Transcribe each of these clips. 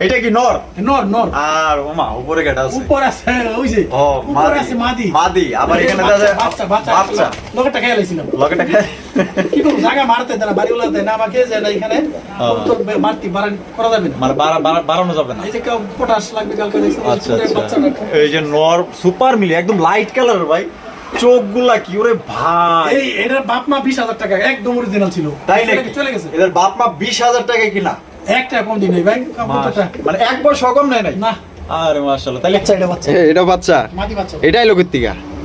এটা কি নর? নর নর। আর ওমা উপরে কেটা আছে। উপর আছে ওই যে। ও উপর আছে মাদি। মাদি। আবার এখানে বাচ্চা বাচ্চা বাচ্চা লোকটা খেয়ে লকেটে খায় কি করব জায়গা মারতে দেয় না বাড়িওয়ালা দেয় না আমাকে যে না এখানে। বাড়ান করা যাবে না। মানে বাড়া- বাড়া- বাড়ানো যাবে না। এই যে পটাশ লাগবে কালকে দেখছি আচ্ছা আচ্ছা। এই যে নর সুপার মিলি একদম লাইট কালার ভাই। চোখগুলা কি ওরে ভাই। এই এটার বাপ মা বিশ হাজার টাকা একদম অরিজিনাল ছিল। তাই চলে নাকি? গেছে, চলে গেছে। এদের বাপ মা বিশ হাজার টাকায় কিনা? একটা কম দিন নেই। ভাই কবুতরটা মানে এক বছর কম নেয় নাই? না। আরে মাশাআল্লাহ তাহলে বাচ্চা এটা বাচ্চা। এটা বাচ্চা? মাদি বাচ্চা। এটাই লোকের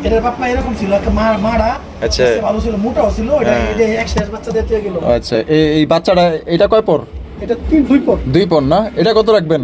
এটার বাপ এরকম ছিল একটা মা মারা আচ্ছা। ভালো ছিল মোটাও ছিল এটা হ্যাঁ। এক শেষ বাচ্চা দিতে গেল। আচ্ছা এই বাচ্চাটা এটা কয় পর? এটা তিন দুই পর। দুই পর না? এটা কত রাখবেন?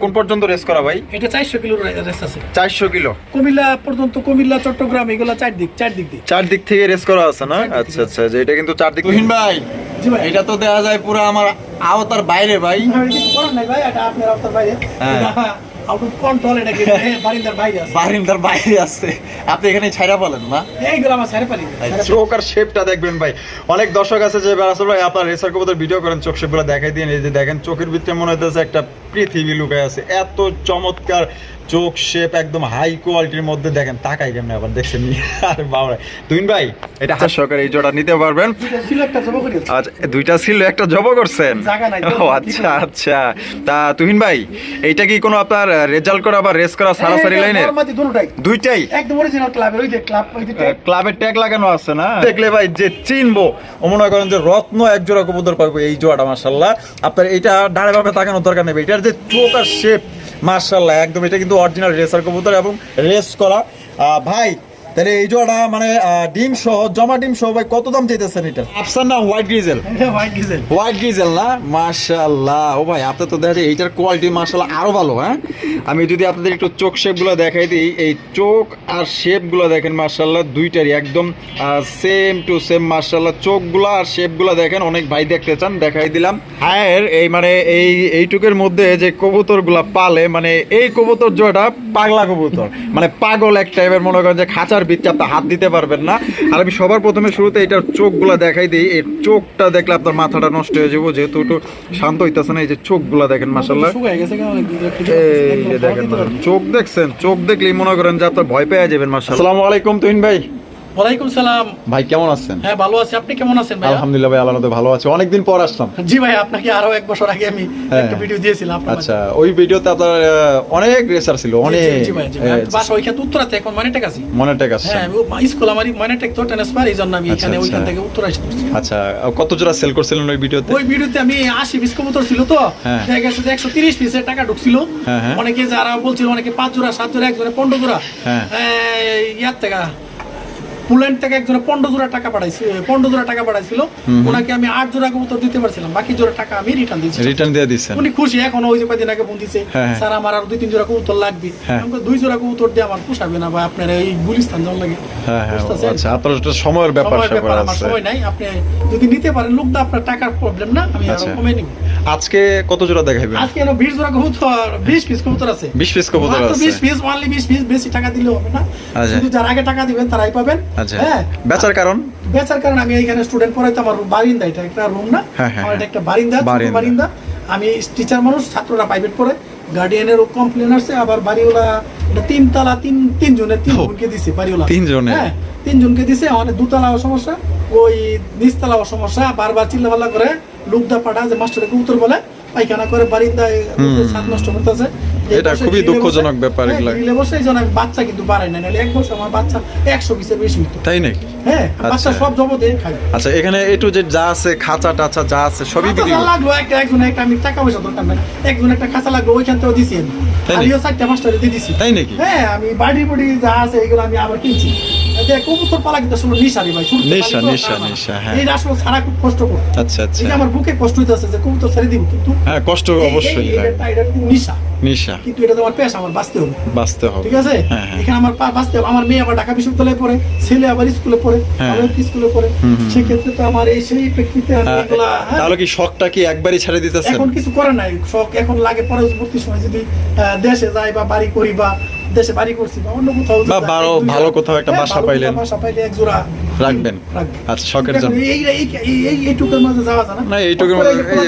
কোন পর্যন্ত রেস করা ভাই? এটা চারশো কিলোর রেস্ট আছে। চারশো কিলো। কুমিল্লা পর্যন্ত কুমিল্লা চট্টগ্রাম এগুলা চার দিক চার দিক দিয়ে। চার দিক থেকে রেস করা আছে না? আচ্ছা আচ্ছা যে এটা কিন্তু চার দিক তুহিন ভাই জি ভাই। এটা তো দেওয়া যায় পুরো আমার আওতার বাইরে ভাই। ভাই, কিছু করার নাই ভাই এটা আপনার আপনার বাইরে। হ্যাঁ। আউট অফ কন্ট্রোল এটা কি বারিন্দার বাইরে আছে? বারিন্দার বাইরে আছে। আপনি এখানে ছাইরা বলেন না? এইগুলো আমার ছেড়ে পারি চোখ আর শেপটা দেখবেন ভাই। অনেক দর্শক আছে যে আসলে ভাই আপনার রেসার কবুতর ভিডিও করেন চোখ শেপগুলো দেখাই দিয়ে এই যে দেখেন চোখের ভিতরে মনে হইতেছে একটা পৃথিবী লুকায় আছে। এত চমৎকার চোখ শেপ একদম হাই কোয়ালিটির মধ্যে দেখেন তাকাই কেমন আবার দেখছেন আর বাবা তুহিন ভাই এটা হাত সহকারে এই জোড়া নিতে পারবেন? আচ্ছা দুইটা ছিল একটা জব করছেন? জায়গা নাই ও আচ্ছা আচ্ছা। তা তুহিন ভাই এইটা কি কোনো আপনার রেজাল্ট করা বা রেস করা সারাসারি লাইনের নরমাদি দুটোটাই। দুইটাই? একদম অরিজিনাল ক্লাবের ওই যে ক্লাব ওই যে ক্লাবের ট্যাগ লাগানো আছে না? দেখলে ভাই যে চিনবো। মনে করেন যে রত্ন এক জোড়া কবুতর পাবো এই জোড়াটা মার্শাল্লাহ আপনার এটা ডাড়ে ভাবে তাকানোর দরকার নেই এটার যে চোখ আর শেপ মার্শাল্লাহ একদম এটা কিন্তু অরিজিনাল রেসার কবুতর এবং রেস করা। ভাই তাহলে এই জোড়া মানে ডিম সহ জমা ডিম সহ ভাই কত দাম চাইতেছেন এটা আফসান না হোয়াইট গ্রিজেল হোয়াইট ডিজেল না? মাশাল্লাহ ও ভাই আপনার তো দেখা যায় এইটার কোয়ালিটি মাশাল্লাহ আরও ভালো হ্যাঁ? আমি যদি আপনাদের একটু চোখ শেপগুলো দেখাই দিই এই চোখ আর শেপগুলো দেখেন মাশাল্লাহ দুইটারই একদম সেম টু সেম মাশাল্লাহ চোখগুলো আর শেপগুলো দেখেন অনেক ভাই দেখতে চান দেখাই দিলাম। হায়ের এই মানে এই এইটুকের মধ্যে যে কবুতরগুলা পালে মানে এই কবুতর জোড়া পাগলা কবুতর। মানে পাগল এক টাইপের মনে করেন যে খাঁচার ভিতরে আপনি হাত দিতে পারবেন না। আর আমি সবার প্রথমে শুরুতে এটার চোখগুলো দেখাই দিই। এই চোখটা দেখলে আপনার মাথাটা নষ্ট হয়ে যাব যেহেতু একটু শান্ত হইতেছে না এই যে চোখগুলো দেখেন মাসাল্লাহ শুকায় গেছে কেন? অনেক দিন এই যে দেখেন চোখ দেখছেন চোখ দেখলেই মনে করেন যে আপনার ভয় পেয়ে যাবেন মাসাল্লাহ আসসালামু আলাইকুম তুহিন ভাই। ওয়ালাইকুম সালাম। ভাই কেমন আছেন? হ্যাঁ ভালো আছি। আপনি কেমন আছেন ভাই আলহামদুলিল্লাহ ভাই আল্লাহ ভালো আছে। অনেকদিন পর আসলাম। জি ভাই আপনাকে আরও এক বছর আগে আমি হ্যাঁ। একটা ভিডিও দিয়েছিলাম আচ্ছা ওই ভিডিওতে আপনার অনেক রেসার ছিল অনেক। জি, জি ভাই, জি ভাই। ওইখানে উত্তরাতে এখন মানেটেক আছি মনে টেক আসছে হ্যাঁ আমি ও- স্কুল আমার মানেটেক তো ট্রান্সফার এই আমি এখানে ওইখান। থেকে উত্তরা এসে কত জোড়া সেল করছিলেন ওই ভিডিওতে ওই ভিডিওতে আমি আশি পিস কবুতর ছিল তো। হ্যাঁ। দেখা গেছে যে একশো তিরিশ পিসের টাকা ঢুকছিল। হ্যাঁ, হ্যাঁ। অনেকে যারা বলছিল অনেকে পাঁচ জোড়া সাত জোড়া একজনে পনেরো জোড়া। হ্যাঁ। এই, ইয়ার থেকে পুল্যান্ড থেকে একজনে পনেরো জোড়া টাকা পাঠাইছিল পনেরো জোড়া টাকা পাঠাইছিল। ওনাকে আমি আট জোড়া কবুতর দিতে পারছিলাম বাকি জোড়া টাকা আমি রিটার্ন দিয়েছি। রিটার্ন দিয়ে দিচ্ছেন। উনি খুশি এখন ওই যে কদিন আগে ফোন দিছে হ্যাঁ, হ্যাঁ। স্যার আমার আর দুই তিন জোড়া কবুতর লাগবে। হ্যাঁ। আমাকে দুই জোড়া কবুতর দিয়ে আমার পোষাবে না বা আপনার এই গুলিস্তান যাওয়ার লাগে? হ্যাঁ হ্যাঁ আচ্ছা আপনার একটা সময়ের ব্যাপার ব্যাপার আমার সময় নাই। আপনি যদি নিতে পারেন লোক তো আপনার টাকার প্রবলেম না আমি আরও আচ্ছা। কমে নিব। আজকে কত জোড়া দেখাবেন আজকে এনো বিশ জোড়া কবুতর বিশ পিস কবুতর আছে। 20 পিস কবুতর আছে। বিশ পিস অনলি বিশ পিস বেশি টাকা দিলে হবে না। আচ্ছা। শুধু যারা আগে টাকা দিবেন তারাই পাবেন। আচ্ছা। হ্যাঁ। বেচার কারণ? বেচার কারণে আমি এইখানে স্টুডেন্ট পড়াইতে আমার বারিন্দা এটা একটা রুম না? হ্যাঁ, হ্যাঁ, আমার এটা। একটা বারিন্দা বারিন্দা। বারিন্দা। আমি টিচার মানুষ ছাত্ররা প্রাইভেট পড়ে। গার্ডিয়ানেরও কমপ্লেন আসছে আবার বাড়িওয়ালা এটা তিনতলা তিন তিনজনের তিন ও, জনকে দিছে বাড়িওয়ালা। তিনজনের? হ্যাঁ তিনজনকে দিছে অনেক দুতলাও সমস্যা ওই নিচতলাও সমস্যা বারবার চিল্লাপাল্লা করে লুকদা পাঠা যে মাস্টারকে উত্তর বলে পায়খানা করে বারিন্দায় সাত নষ্ট করতেছে। এটা খুবই দুঃখজনক ব্যাপার এগুলো। জন্য বাচ্চা কিন্তু না নাহলে এক বছর আমার বাচ্চা একশো পিসের বেশি হইতো। তাই নাকি? হ্যাঁ আমি বাচ্চা আচ্ছা। সব জগতে খাই আচ্ছা এখানে এ টু জেড যা আছে খাঁচা টাচা যা আছে সবই বিক্রি? লাগল একটা একজন একটা আমি টাকা পয়সা দরকার নাই একজন একটা খাঁচা লাগল ওইখান থেকেও দিছি আমি। আমিও চারটা পাঁচটা দিয়ে দিছি। তাই নাকি? হ্যাঁ আমি বাড়ি বাড়ি যা আছে এগুলো আমি আবার কিনছি। কবুতর পালা কিন্তু আসলে নিশারি ভাই নেশা, নেশা, নেশা, হ্যাঁ। এইটা আসলে ছাড়া খুব কষ্ট করে। আচ্ছা আচ্ছা। এই আমার বুকে কষ্ট হইতেছে যে কবুতর ছেড়ে দিব কিন্তু হ্যাঁ কষ্ট অবশ্যই এটা এটা কিন্তু নিশা। নিশা। কিন্তু এটা তোমার পেশা আমার বাঁচতে হবে। বাঁচতে হবে। ঠিক আছে? এখানে আমার বাঁচতে হবে। আমার মেয়ে আবার ঢাকা বিশ্ববিদ্যালয়ে পড়ে ছেলে আবার স্কুলে পড়ে হ্যাঁ। স্কুলে পড়ে। সেক্ষেত্রে তো আমার এই সেই প্রেক্ষিতে হ্যাঁ, হ্যাঁ, তাহলে কি শখটা কি একবারই ছেড়ে দিতেছেন? এখন কিছু করে নাই। শখ এখন লাগে পরবর্তী সময় যদি দেশে যাই বা বাড়ি করি বা দেশে বাড়ি করছি বা অন্য কোথাও বা ভালো- ভালো কোথাও একটা হ্যাঁ, বাসা পাইলেন। বাসা পাইলে এক জোড়া রাখবেন। আচ্ছা শখের জন্য। এই এই এই এই এইটুকুর মাঝে যাওয়া যায় না, এইটুকুর উপরে মধ্যে- খোলা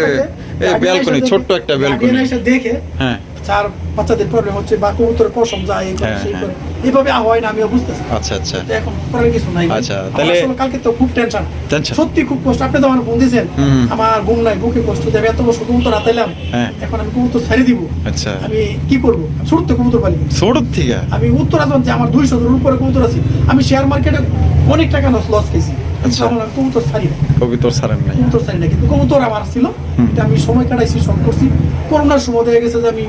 এই- এসে ছোট্ট একটা ব্যালকনি দেখে হ্যাঁ। চার বাচ্চাদের প্রবলেম হচ্ছে বা কবুতরের পশম যায় হ্যাঁ, হ্যাঁ। এইভাবে হয় না আমিও বুঝতেছি। আচ্ছা আচ্ছা। এখন করার কিছু নাই। আচ্ছা, তাহলে- কালকে তো খুব টেনশন? সত্যি খুব কষ্ট। আপনি তো আমার ফোন দিয়েছেন। আমার ঘুম নাই বুকে কষ্ট এত বছর কবুতর হাতাইলাম। হ্যাঁ। এখন আমি কবুতর ছাড়ি দিব। আচ্ছা। আমি কি করব? ছোট তো কবুতর পালি। ছোট থেকে? আমি উত্তরাঞ্চল যে আমার দুইশো উপরে কবুতর আছে আমি শেয়ার মার্কেটে অনেক টাকা লস খেয়েছি। আচ্ছা। এখন আমি কবুতর ছাড়ি না কবিতর সারেন নাই। কবুতর ছাড়ি না কিন্তু কবুতর আমার ছিল। এটা আমি সময় কাটাইছি সব করছি। করোনার সময় দেখা গেছে যে আমি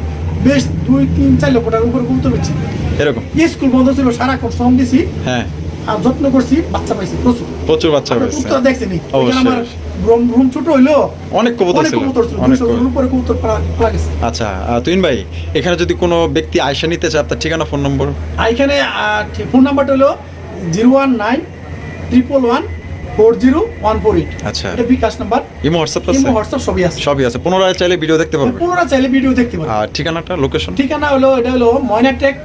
বেশ দুই তিন চার লক্ষ টাকার উপরে কবুতর বেচছি। এরকম? স্কুল বন্ধ ছিল সারাক্ষণ শ্রম দিছি। হ্যাঁ। আর যত্ন করছি বাচ্চা পাইছি প্রচুর। প্রচুর বাচ্চা আপনার কবুতর দেখছেনি আমার অবশ্যই। রুম রুম ছোট হইল। অনেক কবুতর ছিল উপরে কবুতর গেছে। আচ্ছা ভাই এখানে যদি কোনো ব্যক্তি আয়সা নিতে চায় আপনার ঠিকানা ফোন নম্বর? এখানে ফোন নাম্বারটা হলো zero one nine triple one four zero one four eight. আচ্ছা। এটা bKash number. Imo WhatsApp imo WhatsApp সবই আছে। সবই আছে। পুনরায় চাইলে ভিডিও দেখতে পুনরা চাইলে ভিডিও দেখতে আর ঠিকানাটা লোকেশন ঠিকানা হলো এটা হলো ময়নাটেক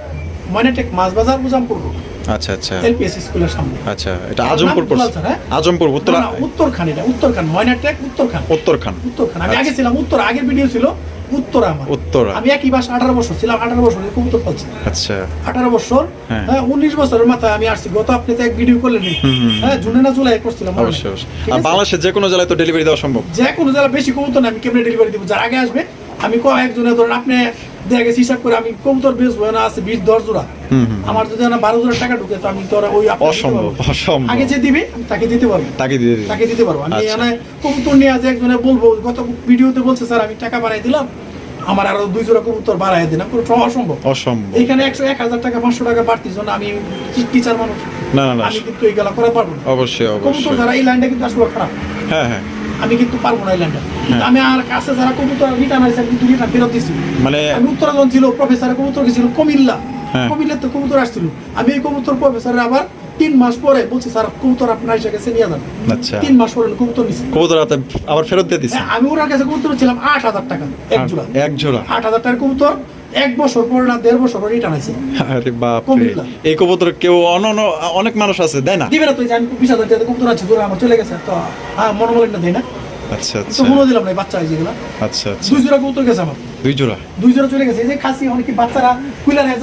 ময়নাটেক মাছ বাজার উজামপুর আচ্ছা আচ্ছা। এলপিএস স্কুলের সামনে। আচ্ছা এটা আজমপুর পড়ছে। হ্যাঁ? আজমপুর উত্তর উত্তরখান এটা উত্তরখান ময়নাটেক উত্তরখান। উত্তরখান। উত্তরখান। আমি আচ্ছা। আগে ছিলাম উত্তর আগের ভিডিও ছিল। উত্তরা আমার। উত্তরা। আমি একই বাস আঠারো বছর ছিলাম আঠারো বছর কবুতর পালছি। আচ্ছা। আঠারো বছর হ্যাঁ। হ্যাঁ উনিশ বছরের মাথায় আমি আসছি। গত আপনি তো এক ভিডিও করলেন। হ্যাঁ জুনে না জুলাই করছিলাম অবশ্যই বাংলাদেশের যে কোনো জেলায় তো ডেলিভারি দেওয়া সম্ভব। যে কোনো জেলা বেশি কবুতর না আমি কেমনে ডেলিভারি দিব? যার আগে আসবে আমি ক একজনে ধরেন আপনি দেখা গেছে হিসাব করে আমি কবুতর বেচবো না আছে বিশ দশ জোড়া। আমার যদি না বারো জোড়া টাকা ঢুকে তো আমি তো আর ওই অসম্ভব অসম্ভব। আগে যে দিবে তাকে দিতে পারব। তাকে দিন তাকে দিতে পারব। আমি আচ্ছা। এখানে কবুতর নিয়ে আজ একজনে বলব গত ভিডিওতে বলছে স্যার আমি টাকা বাড়াই দিলাম আমার আরও দুই জোড়া কবুতর বাড়াই দিলাম। পুরো অসম্ভব। অসম্ভব। এখানে একশো এক হাজার টাকা পাঁচশো টাকা বাড়তির জন্য আমি টিচার মানুষ। না না আমি কিন্তু এইগুলা করে পারব না। অবশ্যই কবুতর অবশ্যই। যারা এই লাইনটা কিন্তু আসলে খারাপ। হ্যাঁ হ্যাঁ। আমি কিন্তু পারব না লাইনটা কিন্তু হ্যাঁ। আমি আর কাছে যারা কবুতর রিটার্ন হয়েছে কিন্তু রিটার্ন ফেরত দিছি। মানে আমি উত্তরাঞ্চল ছিল প্রফেসর কবুতর গেছিল কুমিল্লা। হ্যাঁ। কুমিল্লা তো কবুতর আসছিল। আমি এই কবুতর প্রফেসরের আবার তিন মাস পরে বলছি স্যার কবুতর আপনার এসে গেছে নিয়ে যান। আচ্ছা। তিন মাস পরে কবুতর নিছি। কবুতর আবার ফেরত দিয়ে দিচ্ছেন হ্যাঁ, আমি ওনার কাছে কবুতর ছিলাম আট হাজার টাকা এক জোড়া। এক জোড়া। আট হাজার টাকার কবুতর এক বছর পরে না দেড় বছর পরে রিটার্ন আছে আরে বাপ এই কবুতর কেউ অন্য অনেক মানুষ আছে দেয় না? দিবে না তুই জানি বিশ হাজার টাকা কবুতর আছে আমার চলে গেছে তো হ্যাঁ মনোমালিন্য দেয় না। আচ্ছা আচ্ছা। মনে দিলাম না বাচ্চা আছে যেগুলা আচ্ছা আচ্ছা। দুই জোড়া কবুতর গেছে আমার। দুই জোড়া? দুই জোড়া চলে গেছে এই যে খাসি অনেক বাচ্চারা কুইলার হয়ে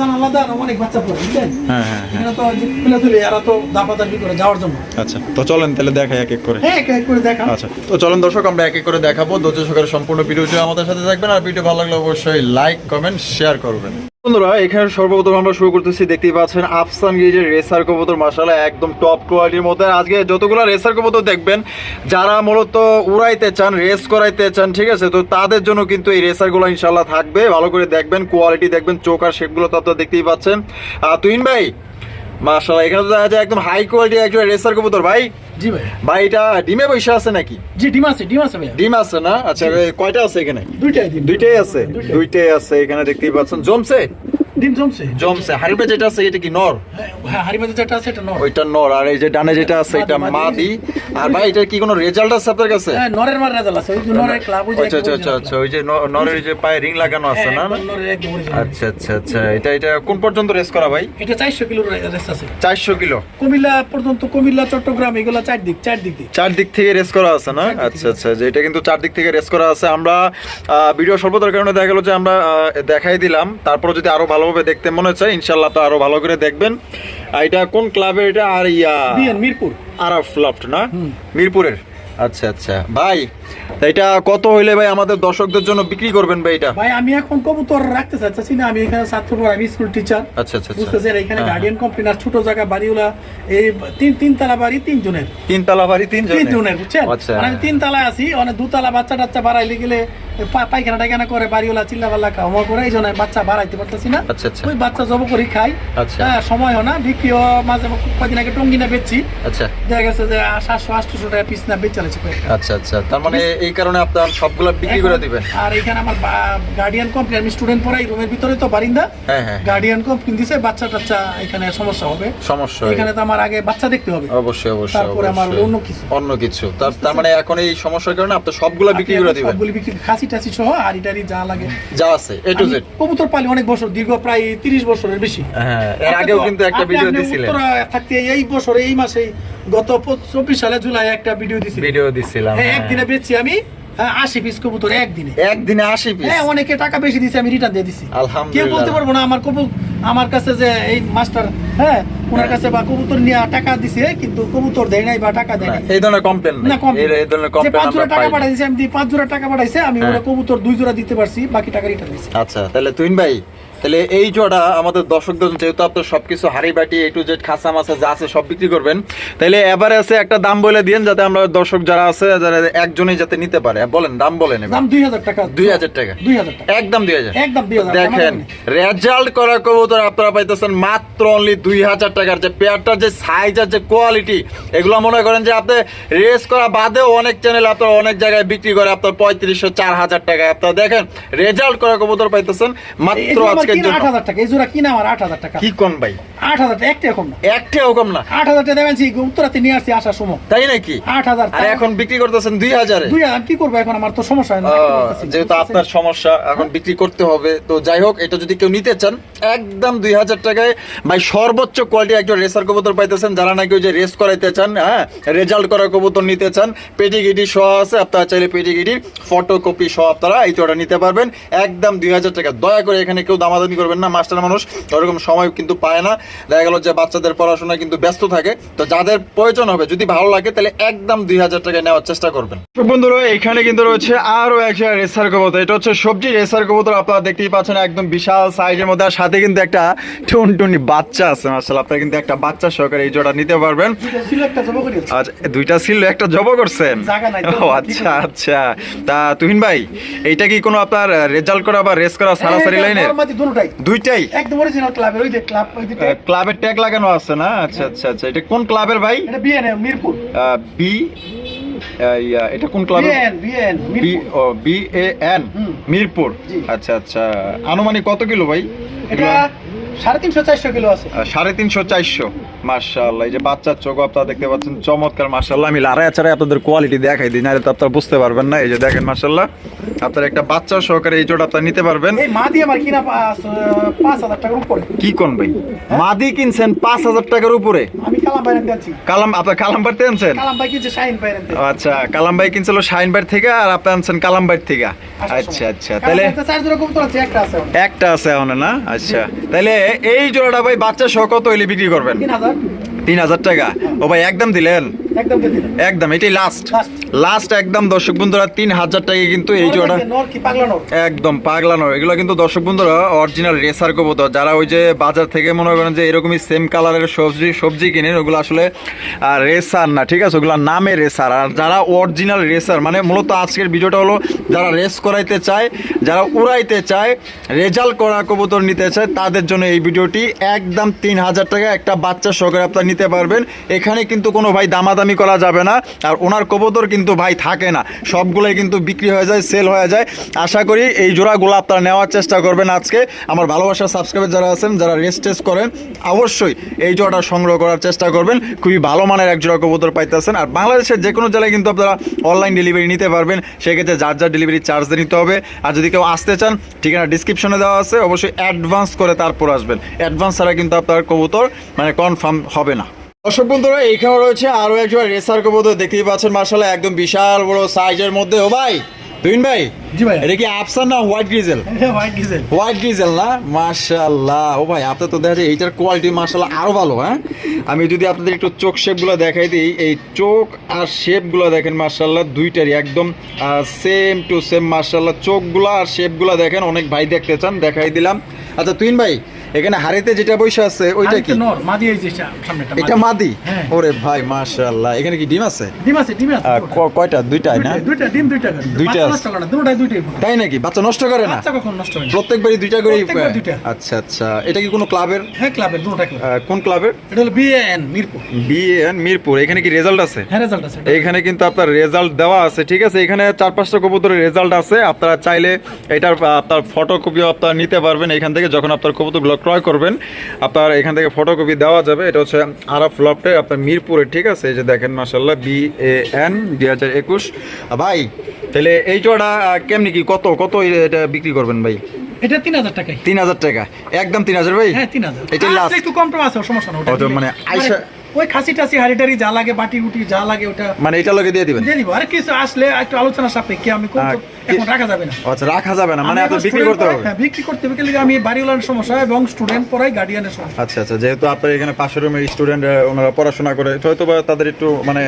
অনেক বাচ্চা পড়ে বুঝলেন? হ্যাঁ হ্যাঁ হ্যাঁ। এখানে তো যে কুইলা তুলে এরা তো দাপাদাপি করে যাওয়ার জন্য। আচ্ছা তো চলেন তাহলে দেখাই এক এক করে। হ্যাঁ এক এক করে দেখা আচ্ছা তো চলেন দর্শক আমরা এক এক করে দেখাবো। সহকারে সম্পূর্ণ ভিডিওটি আমাদের সাথে থাকবেন। আর ভিডিও ভালো লাগলে অবশ্যই লাইক কমেন্ট শেয়ার করবেন। বন্ধুরা, এখানে সর্বপ্রথম আমরা শুরু করতেছি। দেখতেই পাচ্ছেন, আফসান গিজের রেসার কবুতর মাসালা একদম টপ কোয়ালিটির মধ্যে। আজকে যতগুলো রেসার কবুতর দেখবেন, যারা মূলত উড়াইতে চান রেস করাইতে চান, ঠিক আছে? তো তাদের জন্য কিন্তু এই রেসারগুলো ইনশাল্লাহ থাকবে। ভালো করে দেখবেন কোয়ালিটি দেখবেন, চোখ আর শেপগুলো তো আপনারা দেখতেই পাচ্ছেন। তুহিন ভাই মাসাল্লাহ এখানে তো দেখা যায় একদম হাই কোয়ালিটি একটা রেসার কবুতর ভাই। জি ভাই। ভাই এটা ডিমে বৈশা আছে নাকি? জি ডিম আছে ডিম আছে ভাই ডিম আছে না? আচ্ছা কয়টা আছে এখানে? দুইটাই দুইটাই আছে? দুইটাই। দুইটাই আছে এখানে দেখতেই পাচ্ছেন। জমছে? ডিম জমছে? জমছে। হারিপে যেটা আছে এটা কি নর? হ্যাঁ হারিমাতে যেটা আছে এটা নর। ওইটা নর আর এই যে ডানে যেটা আছে এটা মাদি, মাদি। আর ভাই এটা কি কোনো রেজাল্ট আছে আপনার কাছে? হ্যাঁ নরের মার রেজাল্ট আছে। ওই যে নরের ক্লাব ওই যে আচ্ছা আচ্ছা আচ্ছা আচ্ছা ওই যে নরের যে পায়ে রিং লাগানো আছে না? হ্যাঁ, নরের একদম original। আচ্ছা আচ্ছা আচ্ছা এটা এটা কোন পর্যন্ত রেস করা ভাই? এটা চারশো কিলোর রেস আছে। চারশো কিলো। কুমিল্লা পর্যন্ত কুমিল্লা চট্টগ্রাম এগুলো চার দিক চার দিক চার দিক থেকে রেস করা আছে না? আচ্ছা আচ্ছা যে এটা কিন্তু চার দিক থেকে রেস করা আছে। আমরা ভিডিও স্বল্পতার কারণে দেখা গেলো যে আমরা দেখাই দিলাম। তারপর যদি আরও ভালোভাবে দেখতে মনে চায় ইনশাল্লাহ তো আরও ভালো করে দেখবেন। আর এটা কোন ক্লাবের এটা? আর ইয়া? মিরপুর। আরাফ লফট না? মিরপুরের। আচ্ছা আচ্ছা। ভাই এটা কত হইলে ভাই আমাদের দর্শকদের জন্য বিক্রি করবেন ভাই এটা? ভাই আমি এখন কবুতর রাখতে চাচ্ছি না। আমি এখানে ছাত্র আমি স্কুল টিচার আচ্ছা আচ্ছা আচ্ছা। বুঝতেছেন? এখানে গার্ডিয়ান কোম্পানি আর ছোট জায়গা বাড়িওলা এই তিন তিন তালা বাড়ি তিনজনের। তিনতলা বাড়ি তিন তিনজনের বুঝছেন? আচ্ছা। মানে আমি তিন তালায় আছি অনেক দুতলা বাচ্চা টাচ্চা বাড়াইলে গেলে পায়খানা টাইখানা করে বাড়িওয়ালা চিল্লা পাল্লা খাওয়া করে এই জন্য বাচ্চা বাড়াইতে পারতেছি না। আচ্ছা, আচ্ছা। ওই বাচ্চা জব করি খাই। আচ্ছা। হ্যাঁ সময় হয় না বিক্রিও মাঝে মাঝে কদিন আগে টঙ্গিনা বেচছি। আচ্ছা। দেখা গেছে যে সাতশো আটশো টাকা পিস না বেচে আছে আচ্ছা আচ্ছা। তার মানে এই কারণে আপনার সবগুলা বিক্রি করে দিবেন? আর এখানে আমার গার্ডিয়ান কোম্পানি আমি স্টুডেন্ট পড়াই রুমের ভিতরে তো বারিন্দা। হ্যাঁ হ্যাঁ। গার্ডিয়ান কোম্পানি দিছে বাচ্চা টাচ্চা এখানে সমস্যা হবে। সমস্যা এখানে তো আমার আগে বাচ্চা দেখতে হবে। অবশ্যই অবশ্যই তারপরে আমার অন্য কিছু। অন্য কিছু। তার মানে এখন এই সমস্যার কারণে আপনি সবগুলা বিক্রি করে দিবেন? সবগুলি বিক্রি খাসি টাসি সহ হাড়ি টাড়ি যা লাগে। যা আছে এ টু জেড কবুতর পালি অনেক বছর দীর্ঘ প্রায় তিরিশ বছরের বেশি। হ্যাঁ এর আগেও কিন্তু একটা ভিডিও দিছিলেন। থাকতে এই বছরে এই মাসে গত চব্বিশ সালে জুলাই একটা ভিডিও দিছি ভিডিও দিছিলাম হ্যাঁ হ্যাঁ। একদিনে বেচছি আমি হ্যাঁ, আশি পিস কবুতর একদিনে। একদিনে আশি পিস হ্যাঁ অনেকে টাকা বেশি দিছে আমি রিটার্ন দিয়ে দিছি। কেউ বলতে পারব না আমার কবুতর আমার কাছে যে এই মাস্টার হ্যাঁ ওনার কাছে বা কবুতর নিয়ে টাকা দিছে কিন্তু কবুতর দেয় নাই বা টাকা দেয় নাই। এই ধরনের কমপ্লেন না এই এই ধরনের কমপ্লেন পাঁচ জোড়া টাকা পাঠাইছে আমি পাঁচ জোড়া টাকা পাঠাইছে আমি। ওরা কবুতর দুই জোড়া দিতে পারছি বাকি টাকা রিটার্ন দিছি। আচ্ছা তাহলে তুইন ভাই তাহলে এই জোড়া আমাদের দর্শকদের যেহেতু আপনার সবকিছু হাড়ি বাটি এ টু জেড খাসা মাছা যা আছে সব বিক্রি করবেন। তাহলে এবারে আছে একটা দাম বলে দিন যাতে আমরা দর্শক যারা আছে যারা একজনই যাতে নিতে পারে। বলেন দাম বলেন এবার। দাম দুই হাজার টাকা। দুই হাজার টাকা। দুই হাজার টাকা। একদম দুই হাজার। একদম দুই হাজার দেখেন রেজাল্ট করা কবুতর আপনারা পাইতেছেন মাত্র অনলি দুই হাজার টাকার। যে পেয়ারটার যে সাইজ আর যে কোয়ালিটি এগুলো মনে করেন যে আপনি রেস করা বাদেও অনেক চ্যানেল আপনার অনেক জায়গায় বিক্রি করে আপনার পঁয়ত্রিশশো চার হাজার টাকায়। আপনারা দেখেন রেজাল্ট করা কবুতর পাইতেছেন মাত্র আজকের জন্য। হাজার টাকা এই জোড়া কিনা আমার আট হাজার টাকা। কি কোন ভাই? আট হাজার টাকা একটা কম না। একটাও কম না। আট হাজার টাকা দেবেন উত্তরাতে নিয়ে আসছি আসার সময়। তাই নাকি? আট হাজার আর এখন বিক্রি করতেছেন দুই হাজারে। দুই হাজার কি করব এখন? আমার তো সমস্যা না যেহেতু আপনার সমস্যা এখন বিক্রি করতে হবে। তো যাই হোক এটা যদি কেউ নিতে চান একদম দুই হাজার টাকায় ভাই সর্বোচ্চ কোয়ালিটি একজন রেসার কবুতর পাইতেছেন। যারা নাকি ওই যে রেস করাইতে চান হ্যাঁ রেজাল্ট করা কবুতর নিতে চান পেটিগিটি সহ আছে আপনারা চাইলে পেটিগিটির ফটো কপি সহ আপনারা এই চোটা নিতে পারবেন। একদম দুই হাজার টাকা। দয়া করে এখানে কেউ দামাদামি করবেন না মাস্টার মানুষ। ওরকম সময় কিন্তু পায় না। দেখা গেল যে বাচ্চাদের পড়াশোনা কিন্তু ব্যস্ত থাকে। তো যাদের প্রয়োজন হবে যদি ভালো লাগে তাহলে একদম দুই হাজার টাকায় নেওয়ার চেষ্টা করবেন। বন্ধুরা এখানে কিন্তু রয়েছে আরও একটা রেসার কবুতর। এটা হচ্ছে সবজি রেসার কবুতর। আপনারা দেখতেই পাচ্ছেন একদম বিশাল সাইজের মধ্যে। আর সাথে কিন্তু একটা টুনটুনি বাচ্চা আছে মার্শাল আপনারা কিন্তু একটা বাচ্চা সহকারে এই জোড়া নিতে পারবেন। আচ্ছা দুইটা ছিল একটা জব করছেন জায়গা নাই তো। ও আচ্ছা আচ্ছা। তা তুহিন ভাই এইটা কি কোনো আপনার রেজাল্ট করা বা রেস করা সারাসারি লাইনের দুটাই দুইটাই? একদম অরিজিনাল ক্লাবের ওই যে ক্লাব ওই যে ক্লাবের ট্যাগ লাগানো আছে না? আচ্ছা আচ্ছা আচ্ছা। এটা কোন ক্লাবের ভাই? এটা বিএন মিরপুর। বি এটা কোন BN B B A N Mirpur. আচ্ছা আচ্ছা। আনুমানিক কত কিলো ভাই? এটা সাড়ে তিনশো চারশো কিলো আছে। সাড়ে তিনশো চারশো। মার্শাল্লাহ এই যে বাচ্চার চোখ আপনারা দেখতে পাচ্ছেন চমৎকার মার্শাল্লাহ আমি আপনাদের কোয়ালিটি দেখাই দিই নাহলে তো আপনারা বুঝতে পারবেন না। এই যে দেখেন মার্শাল্লাহ আপনার একটা বাচ্চা সহকারে এই জোট আপনারা নিতে পারবেন। এই মা আমার কিনা পাঁচ হাজার টাকার উপরে। কি কোন ভাই? মাদি কিনছেন পাঁচ হাজার টাকার উপরে? আমি কালাম আপনার আনছেন? কালাম ভাই কিনছে শাহিন আচ্ছা কিনছিল শাইনবার থেকে আর আপনি আনছেন থেকে। আচ্ছা আচ্ছা তাহলে কবুতর আছে একটা আছে এখন। একটা আছে এখন না? আচ্ছা। তাহলে এই জোড়াটা ভাই বাচ্চা সহ কত হইলে বিক্রি করবেন? তিন হাজার টাকা। ও ভাই একদম দিলেন? একদম এটাই লাস্ট লাস্ট একদম দর্শক বন্ধুরা তিন হাজার টাকা কিন্তু এই জোড়া একদম পাগলানো এগুলো কিন্তু দর্শক বন্ধুরা অরিজিনাল রেসার কবুতর। যারা ওই যে বাজার থেকে মনে করেন যে এরকমই সেম কালারের সবজি সবজি কিনেন ওগুলো আসলে রেসার না ঠিক আছে? ওগুলো নামে রেসার আর যারা অরিজিনাল রেসার মানে মূলত আজকের ভিডিওটা হলো যারা রেস করাইতে চায় যারা উড়াইতে চায় রেজাল্ট করা কবুতর নিতে চায় তাদের জন্য এই ভিডিওটি একদম তিন হাজার টাকা। একটা বাচ্চা সহকারে আপনার নিতে পারবেন। এখানে কিন্তু কোনো ভাই দামাদামি করা যাবে না। আর ওনার কবুতর কিন্তু ভাই থাকে না। সবগুলোই কিন্তু বিক্রি হয়ে যায়, সেল হয়ে যায়। আশা করি এই জোড়াগুলো আপনারা নেওয়ার চেষ্টা করবেন আজকে। আমার ভালোবাসার সাবস্ক্রাইবার যারা আছেন, যারা রেস্ট টেস্ট করেন, অবশ্যই এই জোড়াটা সংগ্রহ করার চেষ্টা করবেন। খুবই ভালো মানের এক জোড়া কবুতর পাইতেছেন। আর বাংলাদেশের যে কোনো জেলায় কিন্তু আপনারা অনলাইন ডেলিভারি নিতে পারবেন। সেক্ষেত্রে যার যার ডেলিভারি চার্জ নিতে হবে। আর যদি কেউ আসতে চান, ঠিকানা ডিসক্রিপশনে দেওয়া আছে। অবশ্যই অ্যাডভান্স করে তারপর আসবেন। অ্যাডভান্স ছাড়া কিন্তু আপনার কবুতর মানে কনফার্ম হবে না। দর্শক বন্ধুরা এইখানে রয়েছে আরও একজন রেসার কবুতর। দেখতেই পাচ্ছেন মার্শাল্লাহ একদম বিশাল বড় সাইজের মধ্যে। ও ভাই তুইন ভাই জি ভাই। এটা কি আফসান না হোয়াইট গ্রিজেল? ভাই ডিজেল হোয়াইট ডিজেল না? মাশাল্লাহ ও ভাই আপনার তো দেখা যায় এইটার কোয়ালিটি মাশাল্লাহ আরও ভালো হ্যাঁ? আমি যদি আপনাদের একটু চোখ শেপগুলো দেখাই দিই এই চোখ আর শেপগুলো দেখেন মাশাল্লাহ দুইটারই একদম সেম টু সেম মাশাল্লাহ চোখগুলো আর শেপগুলো দেখেন অনেক ভাই দেখতে চান দেখাই দিলাম। আচ্ছা তুইন ভাই এখানে হাড়িতে যেটা বসে আছে ওইটা কি? নর মাদি এই যে সা- সামনেটা এটা মাদি? হ্যাঁ। ওরে ভাই মাশাআল্লাহ। এখানে কি ডিম আছে? ডিম আছে ডিম আছে। কয়টা? দুইটাই না? দুইটা- ডিম দুইটা করে। দুইটা নষ্ট করে না দুটোটাই দুইটাই। তাই নাকি? বাচ্চা নষ্ট করে না? বাচ্চা কখন নষ্ট হয় না। প্রত্যেকবারই দুইটা করে আচ্ছা আচ্ছা। এটা কি কোনো ক্লাবের? হ্যাঁ ক্লাবের দুটোটা ক্লাব। কোন ক্লাবের? এটা হলো বিএএন মিরপুর। বিএন মিরপুর। এখানে কি রেজাল্ট আছে? হ্যাঁ রেজাল্ট আছে। এটা। এইখানে কিন্তু আপনার রেজাল্ট দেওয়া আছে ঠিক আছে? এখানে চার পাঁচটা কবুতরের রেজাল্ট আছে। আপনারা চাইলে এটার আপনার ফটোকপিও আপনারা নিতে পারবেন। এখান থেকে যখন আপনার কবুতরগুলো ক্রয় করবেন। আপনার এখান থেকে ফটোকপি দেওয়া যাবে। এটা হচ্ছে আরাফ লফটে আপনার মিরপুরে ঠিক আছে? এই যে দেখেন মাসাল্লাহ বি এ এন দুই হাজার একুশ। ভাই তাহলে এই জোড়া কেমনি কি কত কত এটা বিক্রি করবেন ভাই? এটা তিন হাজার টাকায়। তিন হাজার টাকা। একদম তিন হাজার ভাই? হ্যাঁ তিন হাজার। এটা লাস্ট একটু কম টম আছে সমস্যা না। মানে আইসা- ওই খাসি টাসি হাড়ি যা লাগে বাটি উটি যা লাগে ওটা মানে এটা লগে দিয়ে দিবেন? দিয়ে দিব। আর কিছু আসলে একটু আলোচনা সাপেক্ষে আমি তো এখন রাখা যাবে না। আচ্ছা রাখা যাবে না মানে আপনি বিক্রি করতে হবে? হ্যাঁ, বিক্রি করতে হবে কিন্তু আমি বাড়িওয়ালার সমস্যা এবং স্টুডেন্ট পড়াই গার্ডিয়ানের সমস্যা। আচ্ছা আচ্ছা যেহেতু আপনার এখানে পাশের রুমের স্টুডেন্ট ওনারা পড়াশোনা করে তো হয়তো বা তাদের একটু মানে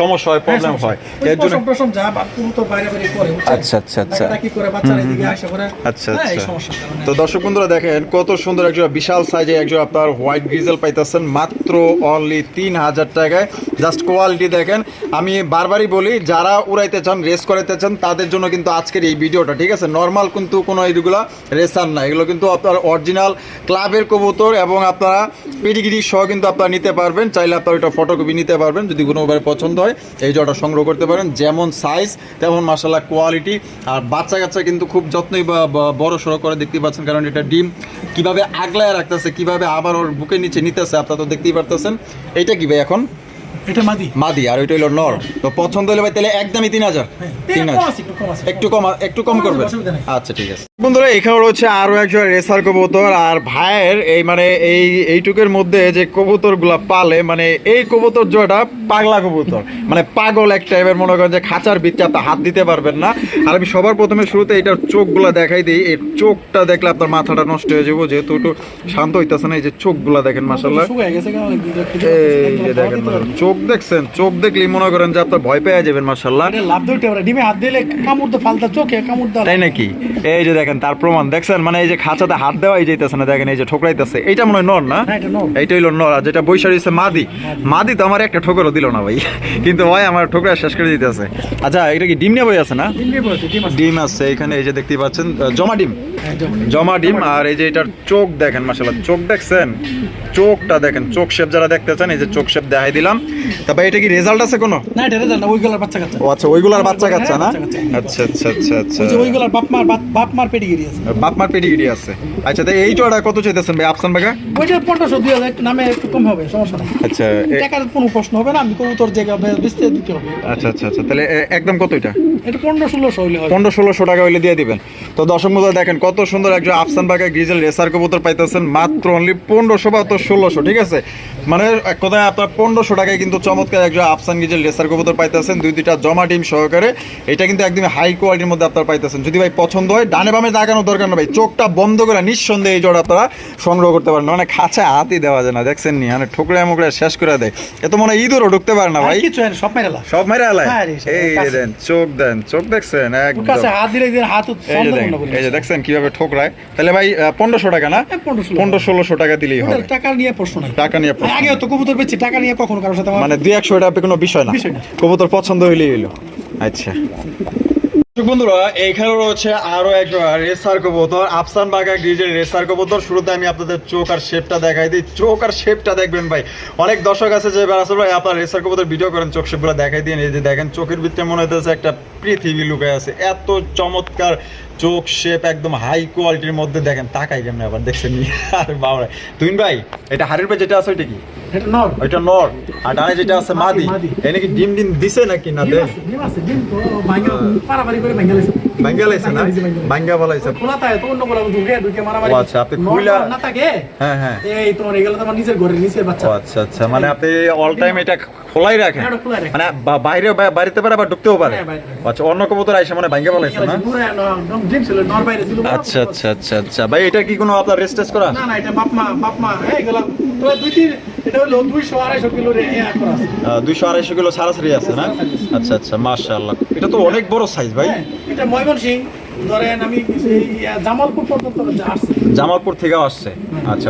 সমস্যা হয় প্রবলেম হয় এর জন্য টসব যা বা পুরো তো বাইরে বাইরে করে? আচ্ছা, আচ্ছা, আচ্ছা। ডাকাডাকি করে বাচ্চারা এদিকে আসে করে আচ্ছা হ্যাঁ, এই আচ্ছা। তো দর্শক বন্ধুরা দেখেন কত সুন্দর একজন বিশাল সাইজে একজন আপনার হোয়াইট গ্রিজেল পাইতেছেন মাত্র অনলি তিন হাজার টাকায় জাস্ট কোয়ালিটি দেখেন। আমি বারবারই বলি, যারা উড়াইতে চান রেস করাইতে চান, তাদের জন্য কিন্তু আজকের এই ভিডিওটা, ঠিক আছে? নর্মাল কিন্তু কোনো এইগুলো রেসার না। এগুলো কিন্তু আপনার অরিজিনাল ক্লাবের কবুতর এবং আপনারা পেডিগিরি সহ কিন্তু আপনারা নিতে পারবেন। চাইলে আপনারা ওইটা ফটোকপি নিতে পারবেন, যদি কোনোভাবে পছন্দ হয়। এই জটা সংগ্রহ করতে পারেন। যেমন সাইজ তেমন মাসাল্লাহ কোয়ালিটি আর বাচ্চা কাচ্চা কিন্তু খুব যত্নই বা বড় সড়ো করে দেখতে পাচ্ছেন, কারণ এটা ডিম কীভাবে আগলায় রাখতেছে, কীভাবে আবার ওর বুকের নিচে নিতেছে, আপনারা তো দেখতেই পারতেছেন। এইটা কি ভাই এখন? এটা মাদি। মাদি আর ওইটা হলো নর। তো পছন্দ হলে ভাই তাহলে একদমই তিন হাজার। হ্যাঁ, তিন হাজার। একটু কম একটু কম করবে আচ্ছা ঠিক আছে। বন্ধুরা এখানে রয়েছে আরও একজন রেসার কবুতর আর ভাইয়ের এই মানে এই এইটুকের মধ্যে যে কবুতরগুলা পালে মানে এই কবুতর জোড়াটা পাগলা কবুতর। মানে পাগল এক টাইপের মনে করেন যে খাঁচার ভিতরে আপনি হাত দিতে পারবেন না। আর আমি সবার প্রথমে শুরুতে এটার চোখগুলা দেখাই দিই। এই চোখটা দেখলে আপনার মাথাটা নষ্ট হয়ে যাব যেহেতু একটু শান্ত হইতেছে না এই যে চোখগুলা দেখেন মাসাল্লাহ এই যে দেখেন। চোখ দেখছেন চোখ দেখলেই মনে করেন যে আপনার ভয় পেয়ে যাবেন এটা লাভ দিতে পারে ডিমে হাত দিলে কামড় তো ফালতা চোখে কামড় দেওয়া। তাই নাকি? এই যে দেখেন তার প্রমাণ দেখছেন? মানে এই যে খাঁচাতে হাত দেওয়াই যাইতেছে না দেখেন এই যে ঠোকরাইতেছে। এটা মনে হয় নর না? হ্যাঁ। এইটা হইল নর আর যেটা বৈশাখ হচ্ছে মাদি। মাদি। তো আমার একটা ঠোকরও দিল না ভাই। কিন্তু ভাই আমার ঠোকরা শেষ করে দিতেছে। আচ্ছা এটা কি ডিম নিয়ে বই আছে না? ডিম আছে এখানে এই যে দেখতে পাচ্ছেন জমা ডিম। হ্যাঁ, জমা। জমা ডিম আর এই যে এটার চোখ দেখেন মাসাল্লাহ চোখ দেখছেন? চোখটা দেখেন চোখ শেপ যারা দেখতে চান এই যে চোখ শেপ দেখাই দিলাম। তারপর এটা কি রেজাল্ট আছে কোনো? না এটা রেজাল্ট না ওইগুলোর বাচ্চা কাচ্চা। ও আচ্ছা ওইগুলার বাচ্চা কাচ্চা না? হ্যাঁ, কাচ্চা। আচ্ছা আচ্ছা আচ্ছা আচ্ছা। ওই ওইগুলোর বাপ মার বাপ- মার পেডিগিরি আছে। বাপ মার পেডিগিরি আছে। আচ্ছা তো এই জোড়া কত চাইতেছেন ভাই আফসান ভাইয়া ওইটা পনেরোশো দুই হাজার একটু নামে একটু কম হবে সমস্যা নাই। আচ্ছা টাকার কোনো প্রশ্ন হবে না আমি কবুতর জায়গা বেচতে দিতে হবে। আচ্ছা আচ্ছা আচ্ছা তাহলে একদম কত এটা? এটা পনেরো ষোলোশো হইলে হয়। পনেরো ষোলোশো টাকা হইলে দিয়ে দিবেন। তো দশম মধ্যে দেখেন কত সুন্দর একজন আফসান বাগা গ্রিজেল রেসার কবুতর পাইতেছেন মাত্র অনলি পনেরোশো বা তো ষোলোশো ঠিক আছে? মানে এক কথায় আপনার পনেরোশো টাকায় কিন্তু চমৎকার একজন আফসান গ্রিজেল রেসার কবুতর পাইতেছেন। দুই দুইটা জমা ডিম সহকারে। এটা কিন্তু একদম হাই কোয়ালিটির মধ্যে আপনার পাইতেছেন। যদি ভাই পছন্দ হয় ডানে বামে দাগানোর দরকার না ভাই। চোখটা বন্ধ করে নিঃসন্দেহে এই জোড়া আপনারা সংগ্রহ করতে পারেন। মানে খাঁচা হাতই দেওয়া যায় না দেখছেন নি? মানে ঠুকরে মুকরে শেষ করে দেয়। এত মনে হয় ইঁদুরও ঢুকতে পারে না ভাই। কিছু সব মেরে সব মেরে আলায় হ্যাঁ এই দেন চোখ দেন চোখ দেখছেন? একদম। হাত দিলে হাত এই যে দেখছেন কীভাবে ঠোকরায়? তাহলে ভাই পনেরোশো টাকা না? হ্যাঁ, 1500 পনেরো ষোলোশো টাকা দিলেই হবে। টাকা নিয়ে প্রশ্ন টাকা নিয়ে আগে তো কবুতর বেচছি টাকা নিয়ে কখনো কারোর সাথে মানে দুই একশো এটা কোনো বিষয় না। কবুতর পছন্দ হইলেই হইল। আচ্ছা। বন্ধুরা এইখানে রয়েছে আরও এক রেসার কবুতর আফসান বাগা গ্রিজের রেসার কবুতর। শুরুতে আমি আপনাদের চোখ আর শেপটা দেখাই দিই। চোখ আর শেপটা দেখবেন ভাই। অনেক দর্শক আছে যে ভাই আপনার রেসার কবুতর ভিডিও করেন চোখ শেপগুলো দেখাই দিন এই যে দেখেন চোখের ভিতরে মনে হইতেছে একটা পৃথিবী লুকায় আছে। এত চমৎকার চোখ শেপ একদম হাই কোয়ালিটির মধ্যে দেখেন তাকাই কেমন আবার দেখছেন আরে বাবা তুইন ভাই এটা হাড়ির পে যেটা আছে ওইটা কি? এটা নর। ওইটা নর। আর ডানে যেটা আছে মাদি। মাদি। এ নাকি ডিম ডিম দিছে নাকি না দেন ডিম আছে, ডিম তো ভাঙা পারাপারি করে ভেঙে লাইছে। ভাঙ্গা লাইছে না? ভাঙা বলাইছে। খোলা থাকে তো অন্য বলা ঢুকে ঢুকে মারামারি আচ্ছা, আপনি খুইলা- না থাকে। হ্যাঁ হ্যাঁ। এই তোমার এগুলো তো নিজের ঘরে নিচের বাচ্চা। আচ্ছা আচ্ছা। মানে আপনি অল টাইম এটা খোলাই রাখেন হ্যাঁ। মানে বা- বাইরে বাড়িতে পারে আবার ঢুকতেও পারে? হ্যাঁ, আচ্ছা অন্য কবুতর আইসা মানে ভাঙ্গা বলাইছে না? আচ্ছা আচ্ছা আচ্ছা আচ্ছা। ভাই এটা কি কোনো আপনার রেস্ট টেস্ট করা? না না এটা বাপ মা বাপ মা তো দুই তিন এটা হলো দুইশো আড়াইশো কিলো রে দুইশো আড়াইশো কিলো সারাসারি আছে না? আচ্ছা আচ্ছা মাশাআল্লাহ। এটা তো অনেক বড় সাইজ ভাই। হ্যাঁ, এটা ময়মনসিং ধরেন আমি জামালপুর পর্যন্ত আসছি। জামালপুর থেকেও আসছে? আচ্ছা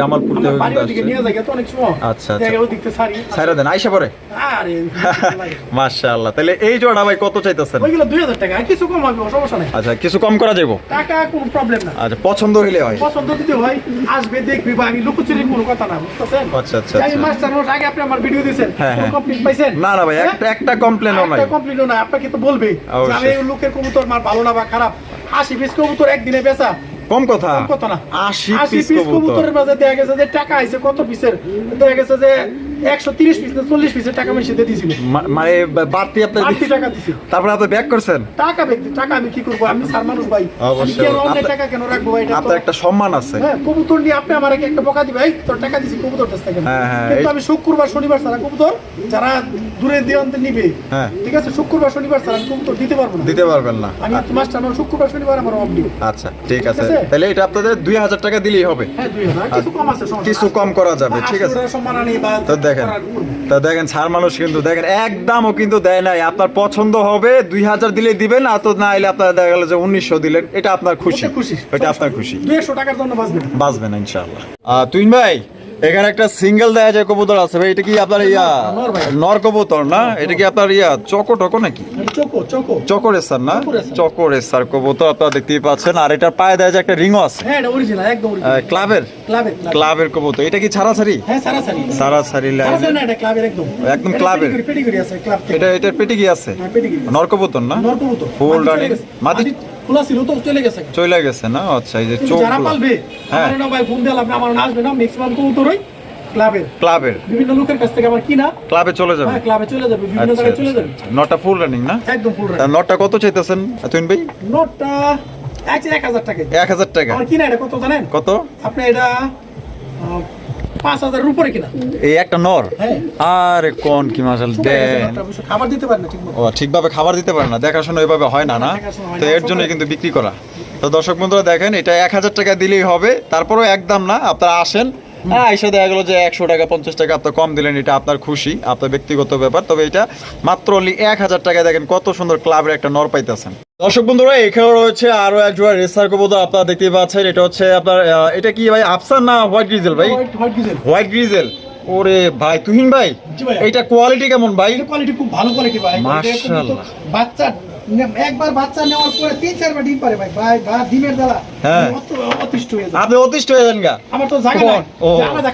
জামালপুর থেকে আচ্ছা, আচ্ছা। সাইরা দেন আইসা পরে। মাশাআল্লাহ তাহলে এই জোড়া ভাই কত চাইতেছেন? ওইগুলো দুই হাজার টাকা কিছু কম হবে সমস্যা নাই। আচ্ছা কিছু কম করা যাব টাকা কোনো প্রবলেম না। আচ্ছা পছন্দ হইলে হয়। পছন্দ যদি হয় আসবে দেখবি বা আমি কোনো কথা না বুঝতেছেন? আচ্ছা, আচ্ছা, আমি আচ্ছা। মাস্টার নোট আগে আপনি আমার ভিডিও দিয়েছেন। হ্যাঁ, হ্যাঁ। কমপ্লিট পাইছেন? না না ভাই একটা একটা কমপ্লেনও নাই না আপনাকে তো বলবে। আমি লোকের কবুতর মার ভালো না বা খারাপ আশি পিস কবুতর একদিনে বেচা। কম কথা। কম কথা না। আশি পিস কবুতরের মাঝে দেখা গেছে যে টাকা আইছে কত পিসের? দেখা গেছে যে একশো তিরিশ পিস না চল্লিশ পিসের টাকা আমি সেতে দিয়েছিল। মানে বাড়তি আপনার টাকা তারপরে আপনি ব্যাক করছেন? টাকা ব্যক্তি টাকা আমি কি করব? আমি সার মানুষ ভাই। অবশ্যই। কেন টাকা কেন রাখব ভাই? আপনার একটা সম্মান আছে। হ্যাঁ কবুতর নিয়ে আপনি আমার একটা বকা দিবে তোর টাকা দিছি কবুতর কাছ থেকে। হ্যাঁ, হ্যাঁ, কিন্তু আমি শুক্রবার শনিবার ছাড়া কবুতর যারা দূরে দিয়ন্তে নিবে হ্যাঁ। ঠিক আছে শুক্রবার শনিবার ছাড়া কবুতর দিতে পারব না। দিতে পারবেন না। আমি মাস্টার আমার শুক্রবার শনিবার আমার অফ ডিউ আচ্ছা ঠিক আছে? তাহলে এটা আপনাদের দুই হাজার টাকা দিলেই হবে। হ্যাঁ কিছু কম আছে কিছু কম করা যাবে ঠিক আছে। সম্মান আনি বা তো দেখেন তা দেখেন সার মানুষ কিন্তু দেখেন একদমও কিন্তু দেয় নাই। আপনার পছন্দ হবে দুই হাজার দিলে দিবেন আর তো না এলে আপনার দেখা গেল যে উনিশশো দিলেন। এটা আপনার খুশি। খুশি এটা আপনার খুশি। দুই টাকার জন্য বাঁচবে না বাঁচবেন আহ, তুইন ভাই এখানে একটা সিঙ্গেল দেয়া যায় কবুতর আছে ভাই এটা কি আপনার ইয়া? নর কবুতর না? এটা কি আপনার ইয়া চকো টকো নাকি? চকরের স্যার না। চকরের স্যার কবুতর আপনারা দেখতেই পাচ্ছেন। আর এটার পায়ে দেয় যে একটা রিংও আছে। হ্যাঁ ক্লাবের? ক্লাবে ক্লাবের। কবুতর। এটা কি ছাড়াছাড়ি? হ্যাঁ ক্লাবের একদম। ক্লাবের। এটা এটার পেটে কি আছে। হ্যাঁ নর কবুতর না? নর কবুতর। ফুল রানিং মাদি খোলা ছিল তো চলে গেছে চলে গেছে না? আচ্ছা এই যে চোখ যারা পালবে হ্যাঁ। আমার না ভাই ফোন দিলাম আপনি আমার না আসবে না ম্যাক্সিমাম কবুতরই ক্লাবের। ক্লাবের। বিভিন্ন লোকের কাছ থেকে আমার কিনা। ক্লাবে চলে যাবে? হ্যাঁ ক্লাবে চলে যাবে বিভিন্ন আচ্ছা জায়গায় চলে যাবে। নটা ফুল রানিং না? একদম ফুল তা নটটা কত চাইতেছেন তুইন ভাই? আছে এক হাজার টাকা। এক হাজার টাকা। আমার কিনা এটা কত জানেন? কত? আপনি এটা পাঁচ হাজারের উপরে কিনা? এই একটা নর? হ্যাঁ। আরে কোন কি মাসাল শুকায় দেন। খাবার দিতে পারে না ঠিক ও ঠিকভাবে খাবার দিতে পারে না দেখাশোনা এভাবে হয় না না? তো এর জন্য কিন্তু বিক্রি করা। তো দর্শক বন্ধুরা দেখেন এটা এক হাজার টাকা দিলেই হবে তারপরেও একদম না আপনারা আসেন। হ্যাঁ এসে দেখা গেলো যে একশো টাকা পঞ্চাশ টাকা আপনার কম দিলেন এটা আপনার খুশি আপনার ব্যক্তিগত ব্যাপার। তবে এটা মাত্র অনলি এক হাজার টাকা দেখেন কত সুন্দর ক্লাবের একটা নর পাইতেছেন। দর্শক বন্ধুরা এখানে রয়েছে আরও এক জোড়া রেসার কবুতর আপনারা দেখতে পাচ্ছেন। এটা হচ্ছে আপনার এটা কি ভাই আফসান না হোয়াইট গ্রিজেল ভাই? White grizzle. ওরে ভাই তুহিন ভাই এটা কোয়ালিটি কেমন ভাই? কোয়ালিটি খুব ভালো কোয়ালিটি ভাই। মাশাআল্লাহ। বাচ্চা একবার বাচ্চা নেওয়ার পরে তিন চারবার ডিম পারে ভাই। ভাই ডিমের দ্বারা হ্যাঁ। আমি অত- অতিষ্ঠ হয়ে যায় আপনি অতিষ্ঠ হয়ে যান গা। আমার তো জায়গা নাই। ও।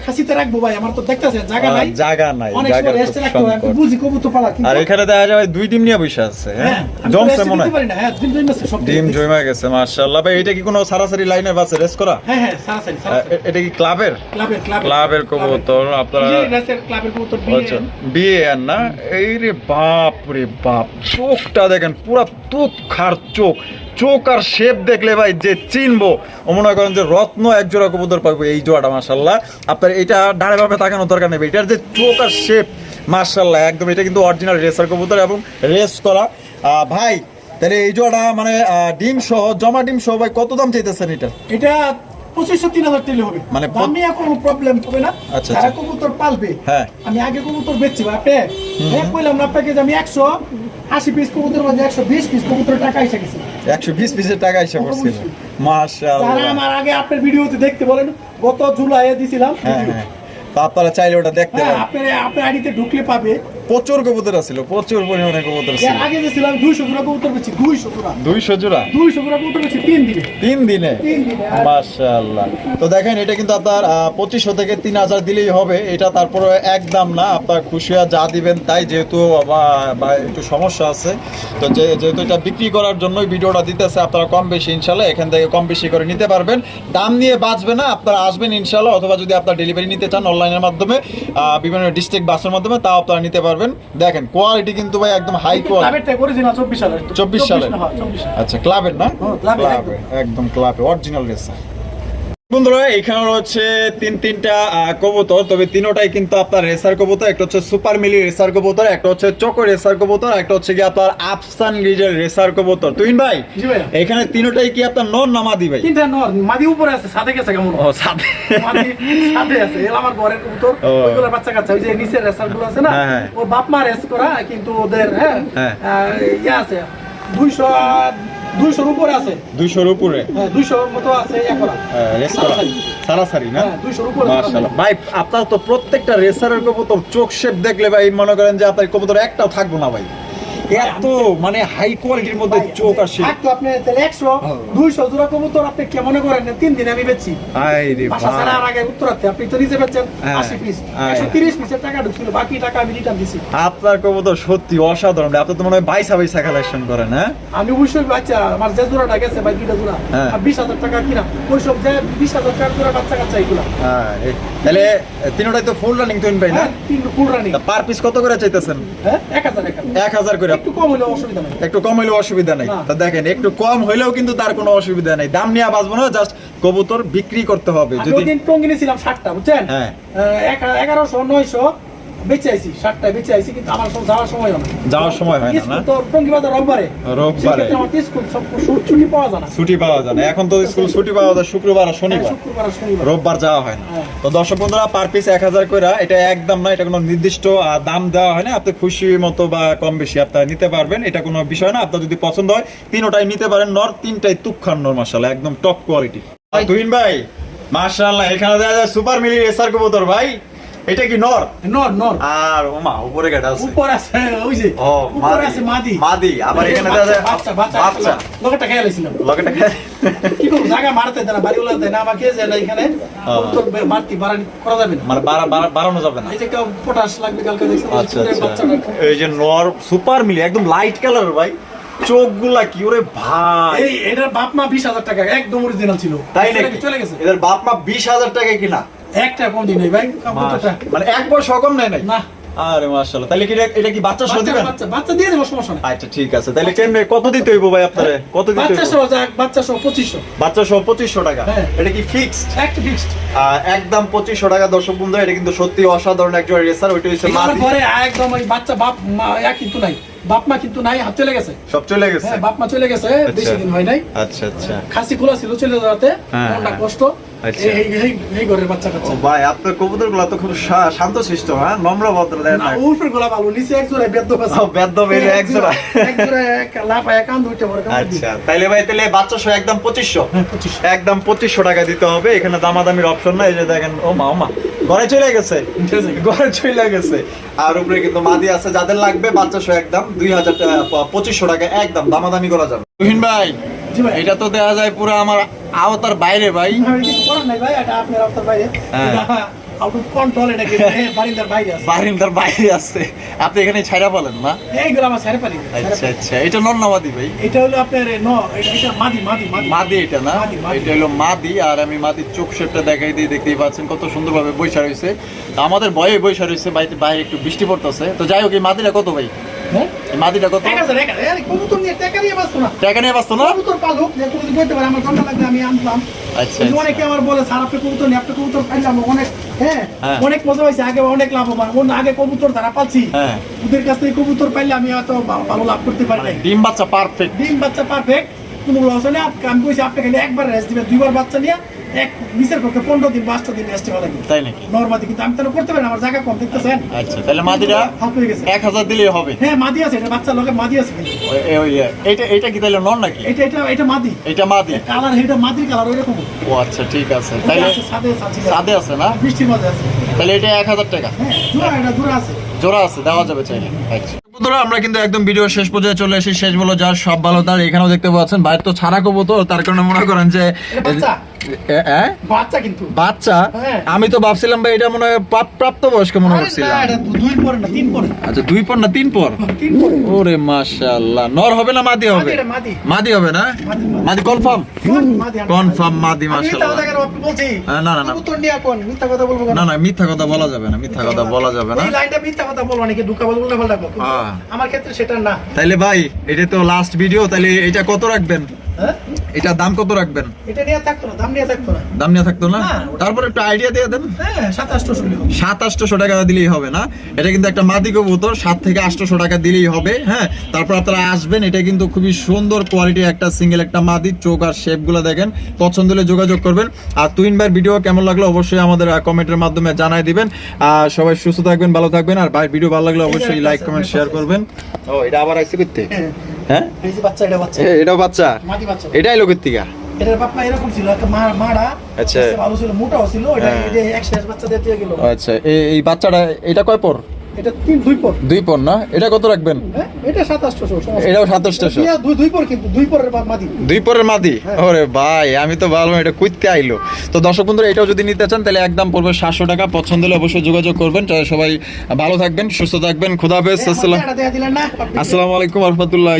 খাসিতে রাখব ভাই আমার তো দেখতেছেন জায়গা নাই। জায়গা নাই অনেক সময় রেস্টে রাখতে হয় আমি বুঝি কবুতর পালা আর এখানে দেখা যায় ভাই দুই ডিম নিয়ে বসে আছে হ্যাঁ? হ্যাঁ আমি তো জমছে মনে হয়। হ্যাঁ ডিম জমছে সব ডিম জমে গেছে মাশাআল্লাহ। ভাই এটা কি কোনো সারাসারি লাইনের বাসে রেস করা? হ্যাঁ হ্যাঁ সারাসারি আহ, সারাসারি। এ- এটা কি ক্লাবের? ক্লাবের ক্লাবের। ক্লাবের কবুতর আপনারা ক্লাবের কবুতর বিয়ে আচ্ছা আর না? এই রে বাপ রে বাপ চোখটা দেখেন পুরা তুক খার চোখ। চোখ আর শেপ দেখলে ভাই যে চিনবো। মনে করেন যে রত্ন এক জোড়া কবুতর পাবো এই জোড়াটা মাসাল্লাহ আপনার এটা ডাড়ে ভাবে তাকানো দরকার নেই এটার যে চোখ আর শেপ মার্শাল্লাহ একদম এটা কিন্তু অরিজিনাল রেসার কবুতর এবং রেস করা। ভাই তাহলে এই জোড়াটা মানে ডিম সহ জমা ডিম সহ ভাই কত দাম চাইতেছেন এটা এটা পঁচিশশো তিন হাজার টেলে হবে। মানে আমি কোনো প্রবলেম হবে না। আচ্ছা, যারা আচ্ছা। কবুতর পালবে হ্যাঁ। আমি আগে কবুতর বেচছি আপনি? হ্যাঁ কইলাম আপনাকে যে আমি একশো আশি পিস কবুতর মাঝে একশো বিশ পিস টাকা এসে গেছে। একশো বিশ পিসের টাকা আমার আগে আপনার ভিডিওতে দেখতে বলেন গত জুলাইয়ে দিছিলাম হ্যাঁ হ্যাঁ। তো আপনারা চাইলে ওটা দেখতে হ্যাঁ পারেন। আপনার আপনার আইডিতে ঢুকলে পাবে। প্রচুর কবুতর ছিল প্রচুর পরিমাণে কবুতর ছিল। আগে যে ছিলাম দুইশো জোড়া কবুতর বেচি দুইশো জোড়া। দুইশো জোড়া? দুইশো জোড়া কবুতর বেচি তিন দিনে। তিন দিনে? তিন দিনে মাশাআল্লাহ। তো দেখেন এটা কিন্তু আপনার পঁচিশশো থেকে তিন হাজার দিলেই হবে। এটা তারপরে একদম না আপনার খুশি হয়ে যা দিবেন তাই যেহেতু একটু সমস্যা আছে। তো যে- যেহেতু এটা বিক্রি করার জন্যই ভিডিওটা দিতেছে আপনারা কম বেশি ইনশাল্লাহ এখান থেকে কম বেশি করে নিতে পারবেন। দাম নিয়ে বাঁচবে না আপনারা আসবেন ইনশাল্লাহ অথবা যদি আপনার ডেলিভারি নিতে চান অনলাইনের মাধ্যমে বিভিন্ন ডিস্ট্রিক্ট বাসের মাধ্যমে তাও আপনারা নিতে পারবেন। দেখেন কোয়ালিটি কিন্তু ভাই একদম হাই কোয়ালিটি চব্বিশ সালে চব্বিশ সালের? হ্যাঁ, চব্বিশ সালে। আচ্ছা ক্লাবের না? হ্যাঁ, ক্লাবের, ক্লাবের একদম। ক্লাবে অরিজিনাল রেসার বন্ধুরা এখানে রয়েছে তিন তিনটা কবুতর তবে তিনোটাই কিন্তু আপনার রেসার কবুতর একটা হচ্ছে সুপার মিলি রেসার কবুতর একটা হচ্ছে চকো রেসার কবুতর একটা হচ্ছে কি আপনার আফসান গ্রিজের রেসার কবুতর তুইন ভাই এখানে তিনোটাই কি আপনার নর নামাদি ভাই তিনটা নর মাদি উপরে আছে সাথে গেছে কেমন ও সাথে মাদি সাথে আছে এলা আমার ঘরের কবুতর ও। বাচ্চা কাচ্চা ওই যে নিচের রেসারগুলো আছে না হ্যাঁ, হ্যাঁ। ওর বাপ মা রেস করা কিন্তু ওদের হ্যাঁ হ্যাঁ। ইয়ে আছে দুইশো দুইশোর উপরে আছে। দুইশোর উপরে? হ্যাঁ দুইশোর মতো আছে রেস সারাসারি। না? হ্যাঁ দুইশোর উপরে মাশাআল্লাহ। ভাই আপনার তো প্রত্যেকটা রেসারের কবুতর চোখ শেপ দেখলে ভাই মনে করেন যে আপনার কবুতর একটাও থাকব না ভাই। এত মানে হাই কোয়ালিটির মধ্যে চোখ শেপ থাকতো আপনি তাহলে একশো দুইশো জোড়া কবুতর আপনি কে মনে করেন না, তিন দিন আমি বেচছি? হাই রে আগে উত্তরাতে আপনি তো নিজে বেচছেন হ্যাঁ, আশি পিস হ্যাঁ। একশো তিরিশ পিসের টাকা ঢুকছিল বাকি টাকা আমি রিটার্ন দিছি। আপনার কবুতর সত্যি অসাধারণ আপনি তো মনে হয় বাইসা বাইসা কালেকশন করেন হ্যাঁ? আমি অবশ্যই বাচ্চা আমার যে জোড়াটা গেছে ভাই দুইটা জোড়া। হ্যাঁ। আর বিশ হাজার টাকা কিনা। ওই সব যে বিশ হাজার টাকা জোড়া বাচ্চা কাচ্চা এগুলা। হ্যাঁ তাহলে তিনটাই তো ফুল রানিং তুইন ভাই না? হ্যাঁ তিন ফুল রানি পার পিস কত করে চাইতেছেন? হ্যাঁ এক হাজার এক হাজার। এক হাজার করে। একটু কম হলে অসুবিধা নেই। একটু কম হইলেও অসুবিধা নাই। তা তো দেখেন একটু কম হইলেও কিন্তু তার কোনো অসুবিধা নাই। দাম নিয়ে বাঁচবো না জাস্ট কবুতর বিক্রি করতে হবে। যদি টঙ্গিনে ছিলাম ষাটটা বুঝছেন? হ্যাঁ। এগারোশো নয়শো বেঁচে আইছি ষাটটায় বেঁচে আইছি কিন্তু আমার সব যাওয়ার সময় হয় না। যাওয়ার সময় হয় না না? তো টঙ্গি বাজার রোববারে। রোববারে। আমার স্কুল সব ছুটি- ছুটি পাওয়া যায় না। ছুটি পাওয়া যায় না। এখন তো স্কুল ছুটি পাওয়া যায় শুক্রবার আর শনিবার। শুক্রবার আর শনিবার। রোববার যাওয়া না। তো দর্শক বন্ধুরা পার পিস এক হাজার করে এটা একদম না এটা কোনো নির্দিষ্ট দাম দেওয়া হয় না। আপনি খুশি মতো বা কম বেশি আপনারা নিতে পারবেন। এটা কোনো বিষয় না। আপনার যদি পছন্দ হয় তিনোটাই নিতে পারেন। নর তিনটাই তুখান নর মাসাল্লাহ একদম টপ কোয়ালিটি তুহিন ভাই মাশাআল্লাহ এখানে দেখা যায় সুপার মিলি রেসার কবুতর ভাই। এটা কি নর? নর নর। আর ওমা উপরে গেটা আছে। উপর আছে ওই যে ও উপরে আছে মাদি। মাদি আবার এখানে বাচ্চা বাচ্চা লোকটা ছিলাম লগেটা খেয়ে কি করব জায়গা মারতে দেয় না বাড়িওয়ালা দেয় না আমাকে যে না এখানে বাড়তি বাড়ানি করা যাবে না। মানে বাড়া- বাড়া- বাড়ানো যাবে না। এই যে পটাশ লাগবে কালকে দেখছেন আচ্ছা আচ্ছা। এই যে নর সুপার মিলি একদম লাইট কালার ভাই। চোখগুলা কি ওরে ভাই। এই এটার বাপ মা বিশ হাজার টাকা একদম অরিজিনাল ছিল। তাই নাকি? চলে গেছে। এদের বাপ মা বিশ হাজার টাকায় কিনা? একটা কম দিন নেই ভাই মানে এক বছর কম নেয় নাই? না। আরে মাশাআল্লাহ তাহলে কি এটা- কি বাচ্চা সহ দিবেন? বাচ্চা বাচ্চা দিয়ে দেবো সমস্যা নেই। আচ্ছা ঠিক আছে। তাহলে কেমনে কত দিতে হইব ভাই আপনারে? কত দিতে বাচ্চা সহ বাচ্চা সহ পঁচিশশো। বাচ্চা সহ পঁচিশশো টাকা। এটা কি ফিক্সড একটা ফিক্সড একদম পঁচিশশো টাকা দর্শক বন্ধু এটা কিন্তু সত্যি অসাধারণ একজন রেসার ওইটা মাদি। ঘরে একদম ওই বাচ্চা বাপ মা কিন্তু নাই। বাপ মা কিন্তু নাই হাত চলে গেছে। সব চলে গেছে? হ্যাঁ বাপ মা চলে গেছে বেশি দিন হয় নাই। আচ্ছা আচ্ছা। খাসি খোলা ছিল চলে যাওয়াতে হ্যাঁ, মনটা হ্যাঁ। কষ্ট। আচ্ছা। এই এই- এই- এই ঘরের বাচ্চা কাচ্চা। ভাই আপনার কবুতরগুলা তো খুব শান্ত শিষ্ট হ্যাঁ? নম্র ভদ্র দেন না, উপরের গোলা ভালো নিচে এক জোড়ায় বেদ্য আছে বেদ্য বেলে এক জোড়া। এক জোড়া এক লাফা এক আন দুইটা বড় আচ্ছা তাইলে ভাই তাহলে বাচ্চা সহ একদম পঁচিশশো। 25 একদম পঁচিশশো টাকা দিতে হবে এখানে দামাদামির অপশন নাই এই যে দেখেন ও মা ও মা ঘরে চলে গেছে। ঘরে চলে গেছে। আর উপরে কিন্তু মাদি আছে যাদের লাগবে বাচ্চা সহ একদম দুই হাজার টাকা পঁচিশশো টাকা একদম দামাদামি করা যাবে। ভাই। এটা তো দেখা যায় পুরো আমার আওতার বাইরে ভাই। কিছু করার নাই ভাই, এটা আপনার আপনার বাইরে। এটা out এটা কিন্তু, বারিন্দার বাইরে আছে। বারিন্দার বাইরে আছে। আপনি এখানে ছাইরা বলেন না? এইগুলো আমার ছেড়ে পারি আচ্ছা আচ্ছা। এটা নন্নামাদি ভাই। এটা হলো আপনার ন এটা এটা মাদি মাদি মাদি। মাদি এটা না। এটা হলো মাদি আর আমি মাদির চোখ শেপটা দেখাই দিয়ে দেখতেই পাচ্ছেন কত সুন্দরভাবে বৈশা রয়েছে আমাদের ভয়ে বৈশা রয়েছে বাড়িতে বাইরে একটু বৃষ্টি পড়তেছে। তো যাই হোক এই মাদিটা কত ভাই? মাদিটা কত টাকা নিয়ে বাঁচতো না। পালুক, যে কবুতর বলতে পারে, আমার আমি আনতাম। আচ্ছা আচ্ছা। অনেকে আমার বলে, স্যার, আপনি কবুতর নিয়ে, আপনি কবুতর পাইলাম, অনেক, হ্যাঁ, হ্যাঁ। অনেক মজা হয়েছে, আগে অনেক লাভবান। ওর আগে কবুতর পাচ্ছি, হ্যাঁ ওদের কাছ থেকে কবুতর পাইলে আমি হয়তো ভালো লাভ করতে পারি নাই। ডিম বাচ্চা পারফেক্ট ডিম বাচ্চা পারফেক্ট কোনো লস না আমি কইছি আপনি খালি একবার রেস্ট দিবেন দুইবার বাচ্চা নিয়ে এক নিচের পক্ষে পনেরো দিন পাঁচটা দিন রেস্ট তাই নাকি? নর্মাদি কিন্তু আমি করতে পারি আমার জায়গা কম দেখতেছেন? আচ্ছা তাহলে মাদিরা হয়ে গেছে। এক হাজার দিলেই হবে। হ্যাঁ মাদি আছে এটা বাচ্চা লোকের মাদি আছে এইটা এইটা কি তাহলে নন নাকি? এটা এটা এটা মাদি। এটা মাদি। কালার এটা মাদির কালার ওই রকম ও আচ্ছা ঠিক আছে। তাহলে সাদে আছে না? বৃষ্টির মধ্যে আছে। তাহলে এটা এক হাজার টাকা। হ্যাঁ জোড়া এটা জোড়া আছে। জোড়া আছে দেওয়া যাবে চাইলে। আচ্ছা। বন্ধুরা আমরা কিন্তু একদম ভিডিও শেষ পর্যায়ে চলে এসেছি। শেষ বলো যার সব ভালো তার এখানেও দেখতে পাচ্ছেন। বাইরে তো ছাড়া কবো তো তার কারণে মনে করেন যে এটা বাচ্চা। কিন্তু। বাচ্চা? হ্যাঁ। আমি তো ভাবছিলাম ভাই এটা মনে হয় প্রাপ্ত বয়স্ক মনে করছিলাম। দুই পরে না তিন পরে। আচ্ছা দুই পর না তিন পর? ওরে মাশাআল্লাহ। নর হবে না মাদি হবে? মাদি হবে না? মাদি, কনফার্ম কনফার্ম মাদি মাশাআল্লাহ। না, না, না। মিথ্যা কথা বলব না না মিথ্যা কথা বলা যাবে না মিথ্যা কথা বলা যাবে না। এই লাইনটা মিথ্যা কথা বলব নাকি দুঃখা বলব উল্টা পাল্টা বলব। কিন্তু। আমার ক্ষেত্রে সেটা না। তাইলে ভাই এটা তো লাস্ট ভিডিও তাইলে এটা কত রাখবেন? এটা দাম কত রাখবেন? এটা নিয়ে থাকতো না দাম নিয়ে থাকতো না। দাম নিয়ে থাকতো না। তারপর একটু আইডিয়া দিয়ে দেন। হ্যাঁ সাত আটশোশো টাকা দিলেই হবে না। এটা কিন্তু একটা মাদি কবুতর সাত থেকে আটশোশো টাকা দিলেই হবে হ্যাঁ? তারপর আপনারা আসবেন এটা কিন্তু খুবই সুন্দর কোয়ালিটি একটা সিঙ্গেল একটা মাদি চোখ আর শেপগুলো দেখেন। পছন্দ হলে যোগাযোগ করবেন। আর তুইন ভাইয়ের ভিডিও কেমন লাগল অবশ্যই আমাদের কমেন্টের মাধ্যমে জানাই দিবেন। আর সবাই সুস্থ থাকবেন ভালো থাকবেন। আর ভাই ভিডিও ভালো লাগলে অবশ্যই লাইক কমেন্ট শেয়ার করবেন। ও এটা আবার আইসি করতে? হ্যাঁ, এটাও বাচ্চা এটাই লোকের টিকা? এটার বাপ এরকম ছিল একটা মা মারা আচ্ছা। ভালো ছিল মোটাও ছিল এটা হ্যাঁ। এক শেষ বাচ্চা দিয়ে গেল। আচ্ছা এই বাচ্চাটা এটা কয় পর? এটা তিন দুই পর। দুই পর না? এটা কত রাখবেন? হ্যাঁ এটা সাতাশশো এটাও সাতাশটাশো দুই দুই পর কিন্তু দুই পরের মাদি। দুই পরের মাদি? হ্যাঁ। ওরে ভাই আমি তো ভালো এটা কুইতে আইলো। তো দর্শক বন্ধুরা এটাও যদি নিতে চান তাহলে একদম পড়বে সাতশো টাকা। পছন্দ হলে অবশ্যই যোগাযোগ করবেন। সবাই ভালো থাকবেন সুস্থ থাকবেন। খুদাহাফেজ আসসালাম দিলেন না। আসসালামু আলাইকুম রহমতুল্লাহ